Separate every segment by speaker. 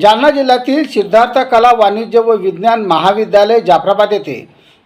Speaker 1: जालना जिल्ह्यातील सिद्धार्थ कला वाणिज्य व विज्ञान महाविद्यालय जाफराबाद येथे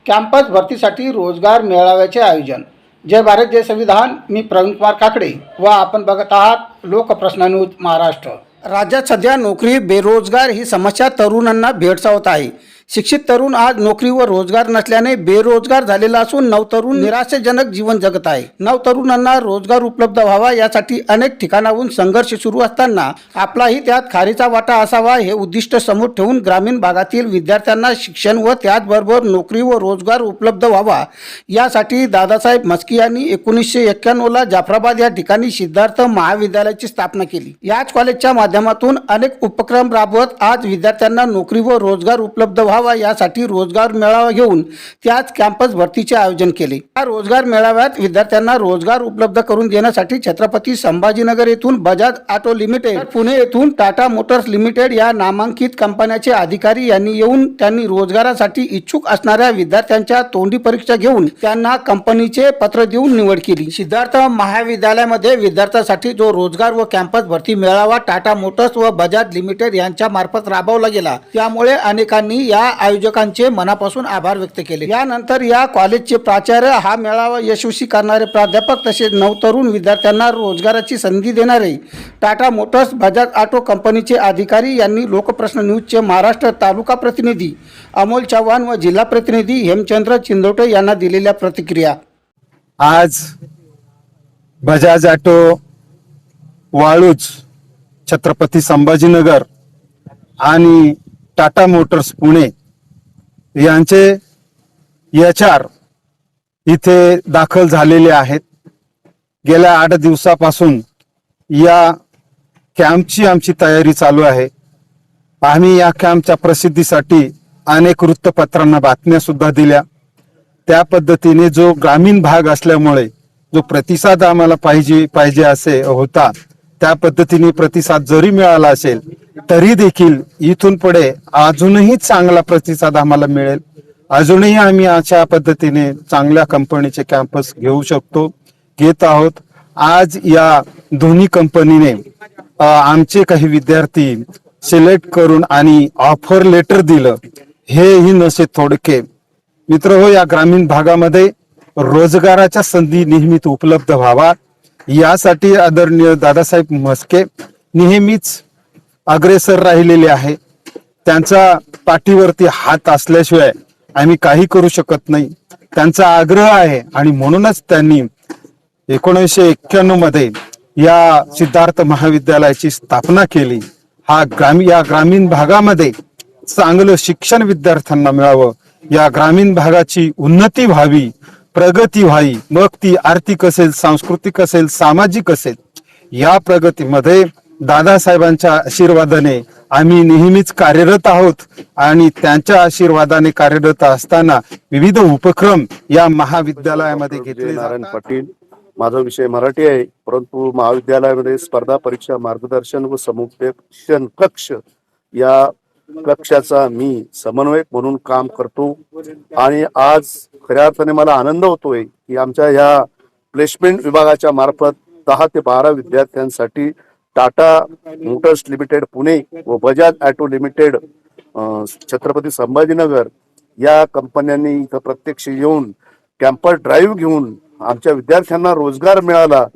Speaker 1: कॅम्पस भरतीसाठी रोजगार मेळाव्याचे आयोजन. जय भारत जय संविधान. मी प्रवीण कुमार काकडे व आपण बघत आहात लोकप्रश्न न्यूज महाराष्ट्र. राज्यात सध्या नोकरी बेरोजगार ही समस्या तरुणांना भेडसावत आहे. शिक्षित तरुण आज नोकरी व रोजगार नसल्याने बेरोजगार झालेला असून नवतरुण निराशेजनक जीवन जगत आहे. नवतरुणांना रोजगार उपलब्ध व्हावा यासाठी अनेक ठिकाणाहून संघर्ष सुरू असताना आपलाही त्यात खारीचा वाटा असावा हे उद्दिष्ट समोर ठेवून ग्रामीण भागातील विद्यार्थ्यांना शिक्षण व त्याचबरोबर नोकरी व रोजगार उपलब्ध व्हावा यासाठी दादासाहेब मस्की यांनी एकोणीसशे एक्क्याण्णवला जाफराबाद या ठिकाणी सिद्धार्थ महाविद्यालयाची स्थापना केली. याच कॉलेजच्या माध्यमातून अनेक उपक्रम राबवत आज विद्यार्थ्यांना नोकरी व रोजगार उपलब्ध व्हावा यासाठी रोजगार मेळावा घेऊन त्याच कॅम्पस भरतीचे आयोजन केले. या रोजगार मेळाव्यात विद्यार्थ्यांना रोजगार उपलब्ध करून देण्यासाठी छत्रपती संभाजीनगर येथून बजाज ऑटो लिमिटेड पुणे येथून टाटा मोटर्स लिमिटेड या नामांकित कंपन्याचे अधिकारी यांनी येऊन त्यांनी रोजगारासाठी इच्छुक असणाऱ्या विद्यार्थ्यांच्या तोंडी परीक्षा घेऊन त्यांना कंपनीचे पत्र देऊन निवड केली. सिद्धार्थ महाविद्यालयामध्ये विद्यार्थ्यांसाठी जो रोजगार व कॅम्पस भरती मेळावा टाटा मोटर्स व बजाज लिमिटेड यांच्या मार्फत राबवला गेला. त्यामुळे अनेकांनी या या आयोजकांचे मनापासून आभार व्यक्त केले. यानंतर या कॉलेजचे प्राचार्य हा मेळावा यशस्वी करणारे प्राध्यापक तसेच नवतरुण विद्यार्थ्यांना रोजगाराची संधी देणारे टाटा मोटर्स बजाज ऑटो कंपनीचे अधिकारी यांनी लोकप्रश्न न्यूजचे महाराष्ट्र तालुका प्रतिनिधी अमोल चव्हाण व जिल्हा प्रतिनिधी हेमचंद्र चिंदोटे यांना दिलेल्या प्रतिक्रिया.
Speaker 2: आज बजाज ऑटो वाळूज छत्रपती संभाजीनगर आणि टाटा मोटर्स पुणे यांचे एच आर इथे दाखल झालेले आहेत. गेल्या आठ दिवसापासून या कॅम्पची आमची तयारी चालू आहे. आम्ही या कॅम्पच्या प्रसिद्धीसाठी अनेक वृत्तपत्रांना बातम्या सुद्धा दिल्या. त्या पद्धतीने जो ग्रामीण भाग असल्यामुळे जो प्रतिसाद आम्हाला पाहिजे पाहिजे असे होता त्या पद्धतीने प्रतिसाद जरी मिळाला असेल तरी देखील इथून पुढे अजूनही चांगला प्रतिसाद आम्हाला मिळेल. अजूनही आम्ही अशा पद्धतीने चांगल्या कंपनीचे कॅम्पस घेऊ शकतो घेत आहोत. आज या दोन्ही कंपनीने आमचे काही विद्यार्थी सिलेक्ट करून आणि ऑफर लेटर दिलं हेही नसे थोडके. मित्र हो या ग्रामीण भागामध्ये रोजगाराच्या संधी नेहमीच उपलब्ध व्हावा. यासाठी आदरणीय दादासाहेब म्हस्के नेहमीच अग्रेसर राहिलेले आहे. त्यांचा पाठीवरती हात असल्याशिवाय आम्ही काही करू शकत नाही. त्यांचा आग्रह आहे आणि म्हणूनच त्यांनी एकोणीसशे एक्क्याण्णवमध्ये या सिद्धार्थ महाविद्यालयाची स्थापना केली. हा ग्रामीण या ग्रामीण भागामध्ये चांगलं शिक्षण विद्यार्थ्यांना मिळावं. या ग्रामीण भागाची उन्नती व्हावी प्रगती व्हावी. मग ती आर्थिक असेल सांस्कृतिक असेल सामाजिक असेल. या प्रगतीमध्ये दादासाहेबांच्या आशीर्वादाने आम्ही नेहमीच कार्यरत आहोत आणि त्यांच्या आशीर्वादाने कार्यरत असताना विविध उपक्रम या महाविद्यालयामध्ये घेतले
Speaker 3: नारायण. पाटील माझा विषय मराठी आहे परंतु महाविद्यालयामध्ये स्पर्धा परीक्षा मार्गदर्शन व समुपदेशन कक्ष या कक्षाचा मी समन्वयक म्हणून काम करतो आणि आज खऱ्या अर्थाने मला आनंद होतोय की आमच्या ह्या प्लेसमेंट विभागाच्या मार्फत दहा ते बारा विद्यार्थ्यांसाठी टाटा मोटर्स लिमिटेड पुणे व बजाज ऑटो लिमिटेड छत्रपती संभाजीनगर या कंपन्यांनी इथं प्रत्यक्ष येऊन कॅम्पस ड्राईव्ह घेऊन आमच्या विद्यार्थ्यांना रोजगार मिळाला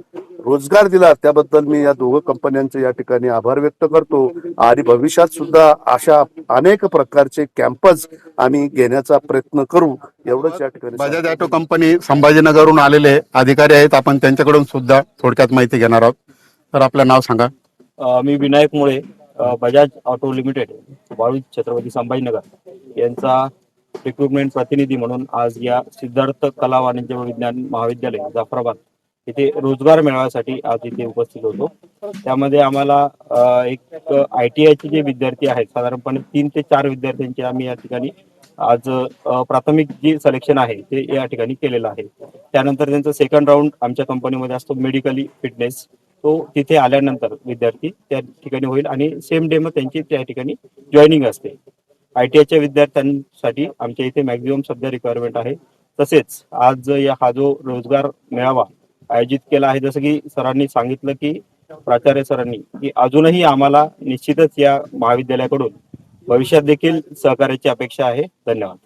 Speaker 3: रोजगार दिला. त्याबद्दल मी या दोघं कंपन्यांचे या ठिकाणी आभार व्यक्त करतो. आणि भविष्यात सुद्धा अशा अनेक प्रकारचे कॅम्पस आम्ही घेण्याचा प्रयत्न करू. एवढंच या ठिकाणी
Speaker 4: बजाज ऑटो कंपनी संभाजीनगरहून आलेले अधिकारी आहेत. आपण त्यांच्याकडून सुद्धा थोडक्यात माहिती घेणार आहोत. तर आपलं नाव सांगा.
Speaker 5: अ, मी विनायक मुळे अ, बजाज ऑटो लिमिटेड वाळू छत्रपती संभाजीनगर यांचा रिक्रुटमेंट प्रतिनिधी म्हणून आज या सिद्धार्थ कला वाणिज्य व विज्ञान महाविद्यालय जाफराबाद इथे रोजगार मेळाव्यासाठी आज इथे उपस्थित होतो. त्यामध्ये आम्हाला अ, एक आय टी आयचे जे विद्यार्थी आहेत साधारणपणे तीन ते चार विद्यार्थ्यांचे आम्ही या ठिकाणी आज अ, प्राथमिक जे सिलेक्शन आहे ते या ठिकाणी केलेलं आहे. त्यानंतर त्यांचा सेकंड राऊंड आमच्या कंपनीमध्ये असतो मेडिकली फिटनेस तो तिथे आल्यानंतर विद्यार्थी त्या ठिकाणी होईल आणि सेम डे मग त्यांची त्या ठिकाणी जॉईनिंग असते. आय टी आयच्या विद्यार्थ्यांसाठी आमच्या इथे मॅक्झिमम सध्या रिक्वायरमेंट आहे. तसेच आज या हा जो रोजगार मेळावा आयोजित केला आहे जसं की सरांनी सांगितलं की प्राचार्य सरांनी की अजूनही आम्हाला निश्चितच या महाविद्यालयाकडून भविष्यात देखील सहकार्याची अपेक्षा आहे. धन्यवाद.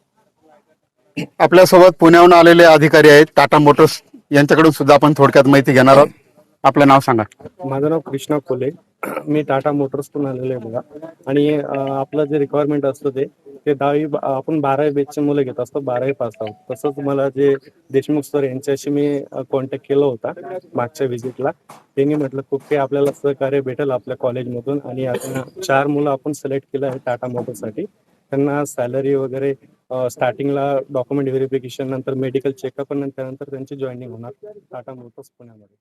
Speaker 4: आपल्यासोबत पुण्याहून आलेले अधिकारी आहेत टाटा मोटर्स यांच्याकडून सुद्धा आपण थोडक्यात माहिती घेणार आहोत. आपलं नाव सांगा.
Speaker 6: माझं नाव कृष्णा कोले मी टाटा मोटर्सतून आलेलो आहे बघा. आणि आपलं जे रिक्वायरमेंट असतं ते ते दहावी आपण बारावी बेचचे मुलं घेत असतो बारावी पास आहोत तसंच मला जे देशमुख सर यांच्याशी मी कॉन्टॅक्ट केला होता मागच्या व्हिजिटला त्यांनी म्हटलं खूप काही आपल्याला सहकार्य भेटेल आपल्या कॉलेजमधून आणि आता चार मुलं आपण सिलेक्ट केलं आहे टाटा मोटरसाठी त्यांना सॅलरी वगैरे स्टार्टिंगला डॉक्युमेंट व्हेरिफिकेशन नंतर मेडिकल चेकअप आणि त्यानंतर त्यांची जॉईनिंग होणार टाटा मोटर्स पुण्यामध्ये.